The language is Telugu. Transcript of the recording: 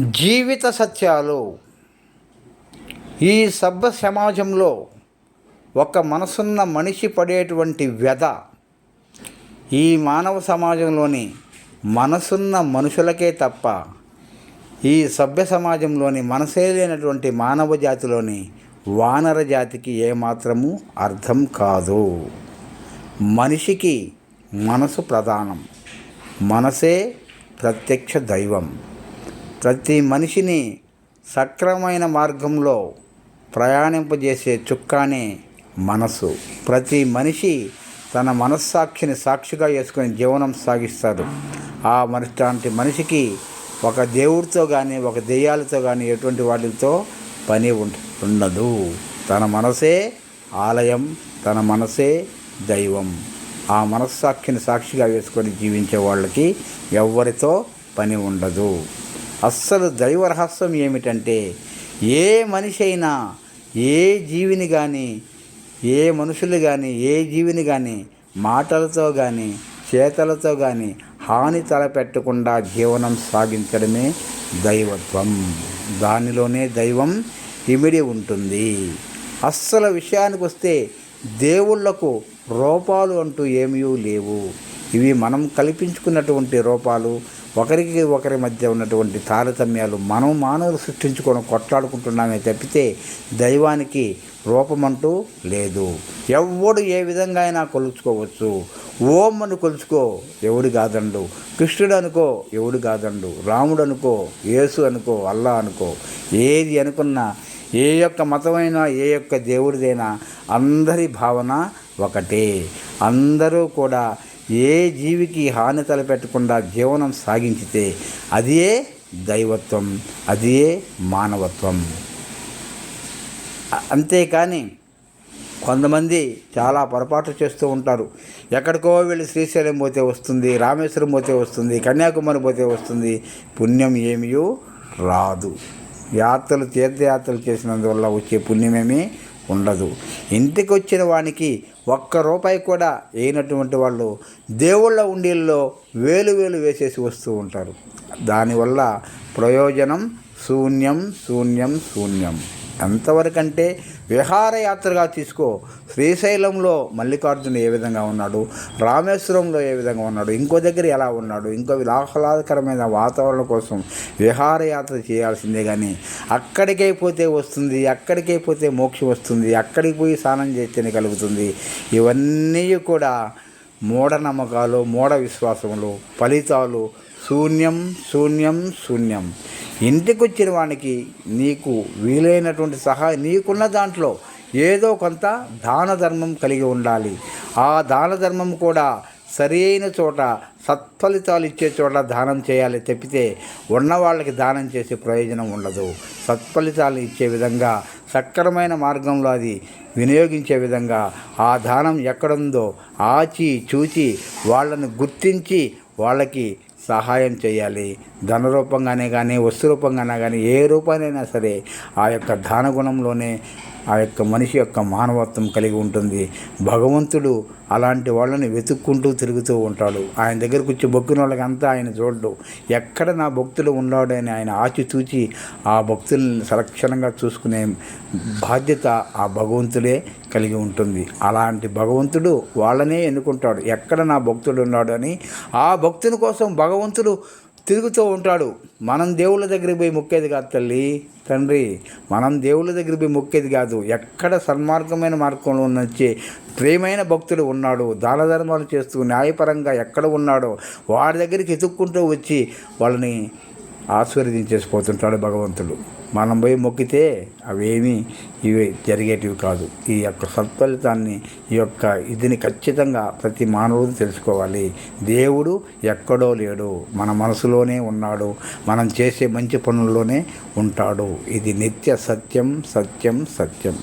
జీవిత సత్యాలు. ఈ సభ్య సమాజంలో ఒక మనసున్న మనిషి పడేటువంటి వ్యధ ఈ మానవ సమాజంలోని మనసున్న మనుషులకే తప్ప ఈ సభ్య సమాజంలోని మనసే లేనటువంటి మానవ జాతిలోని వానర జాతికి ఏమాత్రము అర్థం కాదు. మనిషికి మనసు ప్రధానం. మనసే ప్రత్యక్ష దైవం. ప్రతి మనిషిని సక్రమైన మార్గంలో ప్రయాణింపజేసే చుక్కానే మనసు ప్రతి మనిషి తన మనస్సాక్షిని సాక్షిగా వేసుకొని జీవనం సాగిస్తాడు. ఆ మనిషి మనిషికి ఒక దేవుడితో కానీ ఒక దెయ్యాలతో కానీ ఎటువంటి వాటితో పని ఉండదు. తన మనసే ఆలయం తన మనసే దైవం. ఆ మనస్సాక్షిని సాక్షిగా వేసుకొని జీవించే వాళ్ళకి ఎవ్వరితో పని ఉండదు. అస్సలు దైవ రహస్యం ఏమిటంటే ఏ మనిషి అయినా ఏ జీవిని కానీ ఏ మనుషులు కానీ ఏ జీవిని కానీ మాటలతో కానీ చేతలతో కానీ హాని తలపెట్టకుండా జీవనం సాగించడమే దైవత్వం. దానిలోనే దైవం ఇమిడి ఉంటుంది. అస్సలు విషయానికి వస్తే దేవుళ్ళకు రూపాలు అంటూ ఏమీ లేవు. ఇవి మనం కల్పించుకున్నటువంటి రూపాలు ఒకరికి ఒకరి మధ్య ఉన్నటువంటి తారతమ్యాలు మనం మానవులు సృష్టించుకొని కొట్లాడుకుంటున్నామే తప్పితే దైవానికి రూపమంటూ లేదు. ఎవడు ఏ విధంగా అయినా కొలుచుకోవచ్చు. ఓం అని కొలుచుకో ఎవడు కాదండు. కృష్ణుడు అనుకో ఎవడు కాదండు. రాముడు అనుకో యేసు అనుకో అల్లా అనుకో ఏది అనుకున్నా ఏ యొక్క మతమైనా ఏ యొక్క దేవుడిదైనా అందరి భావన ఒకటే. అందరూ కూడా ఏ జీవికి హాని తలపెట్టకుండా జీవనం సాగించితే అదే దైవత్వం అదే మానవత్వం. అంతేకాని కొంతమంది చాలా పొరపాట్లు చేస్తూ ఉంటారు. ఎక్కడికో వెళ్ళి శ్రీశైలం పోతే వస్తుంది రామేశ్వరం పోతే వస్తుంది కన్యాకుమారి పోతే వస్తుంది పుణ్యం ఏమీ రాదు. యాత్రలు తీర్థయాత్రలు చేసినందువల్ల వచ్చే పుణ్యమేమీ ఉండదు. ఇంటికి వచ్చిన వానికి ఒక్క రూపాయి కూడా వేయనటువంటి వాళ్ళు దేవుళ్ళ ఉండీల్లో వేలు వేలు వేసేసి వస్తూ ఉంటారు. దానివల్ల ప్రయోజనం శూన్యం శూన్యం శూన్యం. ఎంతవరకంటే విహారయాత్రగా తీసుకో. శ్రీశైలంలో మల్లికార్జున ఏ విధంగా ఉన్నాడు? రామేశ్వరంలో ఏ విధంగా ఉన్నాడు? ఇంకో దగ్గర ఎలా ఉన్నాడు? ఇంకో ఆహ్లాదకరమైన వాతావరణం కోసం విహారయాత్ర చేయాల్సిందే కానీ అక్కడికే పోతే వస్తుంది అక్కడికే పోతే మోక్షం వస్తుంది అక్కడికి పోయి స్నానం చేస్తేనే కలుగుతుంది. ఇవన్నీ కూడా మూఢనమ్మకాలు మూఢ విశ్వాసములు ఫలితాలు. శూన్యం శూన్యం శూన్యం. ఇంటికి వచ్చిన వానికి నీకు వీలైనటువంటి సహాయం నీకున్న దాంట్లో ఏదో కొంత దాన ధర్మం కలిగి ఉండాలి. ఆ దాన ధర్మం కూడా సరైన చోట సత్ఫలితాలు ఇచ్చే చోట దానం చేయాలి తప్పితే ఉన్న వాళ్ళకి దానం చేసే ప్రయోజనం ఉండదు. సత్ఫలితాలు ఇచ్చే విధంగా సక్రమైన మార్గంలో అది వినియోగించే విధంగా ఆ దానం ఎక్కడుందో ఆచి చూచి వాళ్ళని గుర్తించి వాళ్ళకి సహాయం చేయాలి. ధన రూపంగానే కానీ వస్తు రూపంగానే కానీ ఏ రూపానైనా సరే ఆ యొక్క దాన గుణంలోనే ఆ యొక్క మనిషి యొక్క మానవత్వం కలిగి ఉంటుంది. భగవంతుడు అలాంటి వాళ్ళని వెతుక్కుంటూ తిరుగుతూ ఉంటాడు. ఆయన దగ్గరకు వచ్చి బొక్కిన వాళ్ళకంతా ఆయన చూడడు. ఎక్కడ నా భక్తులు ఉన్నాడని ఆయన ఆచితూచి ఆ భక్తుల్ని సలక్షణంగా చూసుకునే బాధ్యత ఆ భగవంతుడే కలిగి ఉంటుంది. అలాంటి భగవంతుడు వాళ్ళనే ఎన్నుకుంటాడు. ఎక్కడ నా భక్తుడు ఉన్నాడు అని ఆ భక్తుని కోసం భగవంతుడు తిరుగుతూ ఉంటాడు. మనం దేవుళ్ళ దగ్గరికి పోయి మొక్కేది కాదు తల్లి. తండ్రి మనం దేవుళ్ళ దగ్గరికి పోయి మొక్కేది కాదు. ఎక్కడ సన్మార్గమైన మార్గంలో నుంచి ప్రేమైన భక్తుడు ఉన్నాడు. దాన ధర్మాలు చేస్తూ న్యాయపరంగా ఎక్కడ ఉన్నాడో వాడి దగ్గరికి ఎతుక్కుంటూ వచ్చి వాళ్ళని ఆశీర్వదించేసిపోతుంటాడు భగవంతుడు. మనం పోయి మొక్కితే అవేమీ ఇవి జరిగేటివి కాదు. ఈ యొక్క సత్ఫలితాన్ని ఈ యొక్క ఇదిని ఖచ్చితంగా ప్రతి మానవుడు తెలుసుకోవాలి. దేవుడు ఎక్కడో లేడు. మన మనసులోనే ఉన్నాడు. మనం చేసే మంచి పనుల్లోనే ఉంటాడు. ఇది నిత్య సత్యం సత్యం సత్యం.